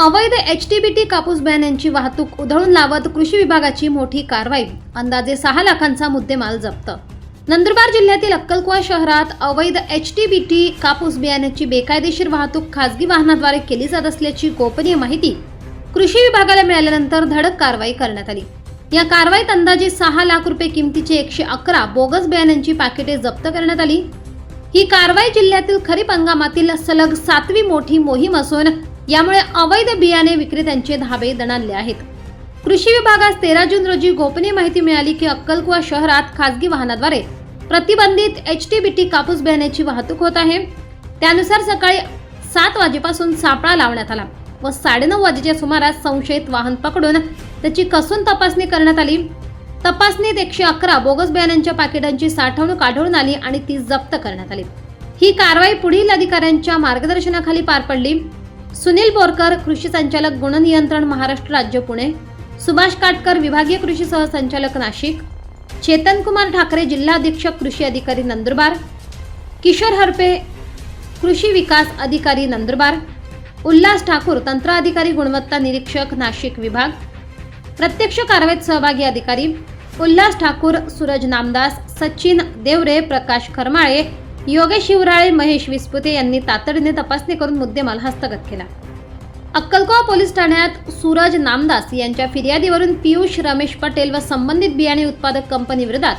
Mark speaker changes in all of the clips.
Speaker 1: अवैध H T बी T कापूस बियाण्यांची वाहतूक उधळून लावत कृषी विभागाची मोठी कारवाई. अंदाजे सहा लाखांचा मुद्देमाल जप्त. नंदुरबार जिल्ह्यातील अक्कलकुवा शहरात अवैध एच टी बी टी कापूस बियाण्याची बेकायदेशीर वाहतूक खासगी वाहनाद्वारे केली जात असल्याची गोपनीय माहिती कृषी विभागाला मिळाल्यानंतर धडक कारवाई करण्यात आली. या कारवाईत अंदाजे सहा लाख रुपये किमतीचे एकशे अकरा बोगस बियाण्यांची पाकिटे जप्त करण्यात आली. ही कारवाई जिल्ह्यातील खरीप हंगामातील सलग सातवी मोठी मोहीम असून यामुळे अवैध बियाणे विक्रेत्यांचे धाबे दणाणले आहेत. कृषी विभागास तेरा जून रोजी गोपनीय माहिती मिळाली की अक्कलकुवा शहरात खासगी वाहनाद्वारे प्रतिबंधित एच टी बी टी कापूस बियाण्याची वाहतूक होत आहे. त्यानुसार सकाळी सात वाजेपासून सापळा लावण्यात आला व साडेनऊ वाजेच्या सुमारास संशयित वाहन पकडून त्याची कसून तपासणी करण्यात आली. तपासणीत एकशे अकरा बोगस बियाण्यांच्या पाकिटांची साठवणूक आढळून आली आणि ती जप्त करण्यात आली. ही कारवाई पुढील अधिकाऱ्यांच्या मार्गदर्शनाखाली पार पडली. सुनील बोरकर कृषी संचालक गुणनियंत्रण महाराष्ट्र राज्य पुणे सुभाष काटकर विभागीय कृषी सहसंचालक नाशिक चेतनकुमार ठाकरे जिल्हा अधीक्षक कृषी अधिकारी नंदुरबार किशोर हरपे कृषी विकास अधिकारी नंदुरबार उल्हास ठाकूर तंत्र अधिकारी गुणवत्ता निरीक्षक नाशिक विभाग प्रत्यक्ष कारवाईत सहभागी अधिकारी उल्हास ठाकूर सूरज नामदास सचिन देवरे प्रकाश खरमाळे योगेश शिवराळे महेश विस्पुते यांनी तातडीने तपासणी करून मुद्देमाल हस्तगत केला. अक्कलकोवा पोलीस ठाण्यात सूरज नामदास यांच्या फिर्यादीवरून पियुष रमेश पटेल व संबंधित बियाणे उत्पादक कंपनीविरोधात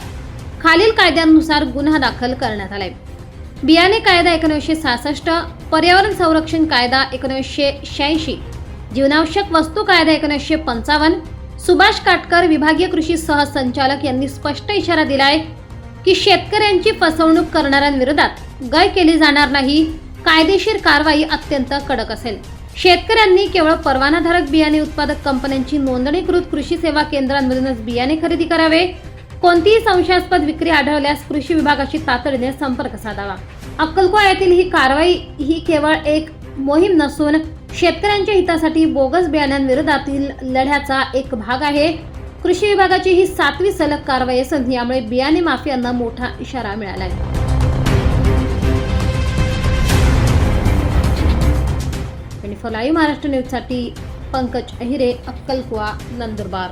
Speaker 1: खालील कायद्यांनुसार गुन्हा दाखल करण्यात आलाय. बियाणे कायदा एकोणीसशे सहासष्ट पर्यावरण संरक्षण कायदा एकोणीसशे शहाऐंशी जीवनावश्यक वस्तू कायदा एकोणीसशे पंचावन्न सुभाष काटकर विभागीय कृषी सहसंचालक यांनी स्पष्ट इशारा दिलाय की शेतकऱ्यांची फसवणूक करणाऱ्यांविरोधात गय केली जाणार नाही. कायदेशीर कारवाई अत्यंत कडक असेल. शेतकऱ्यांनी केवळ परवानाधारक बियाणे उत्पादक कंपन्यांची नोंदणीकृत कृषी सेवा केंद्रांमधूनच बियाणे खरेदी करावे. कोणतीही संशयास्पद विक्री आढळल्यास कृषी विभागाशी तातडीने संपर्क साधावा. अक्कलकोवा येथील ही कारवाई ही केवळ एक मोहीम नसून शेतकऱ्यांच्या हितासाठी बोगस बियाण्यांविरोधातील लढ्याचा एक भाग आहे. कृषी विभागाची ही सातवी सलग कारवाई असून यामुळे बियाणे माफियांना मोठा इशारा मिळाला आहे ट्वेंटी फोर लाईव्ह महाराष्ट्र न्यूजसाठी पंकज अहिरे अक्कलकुवा नंदुरबार.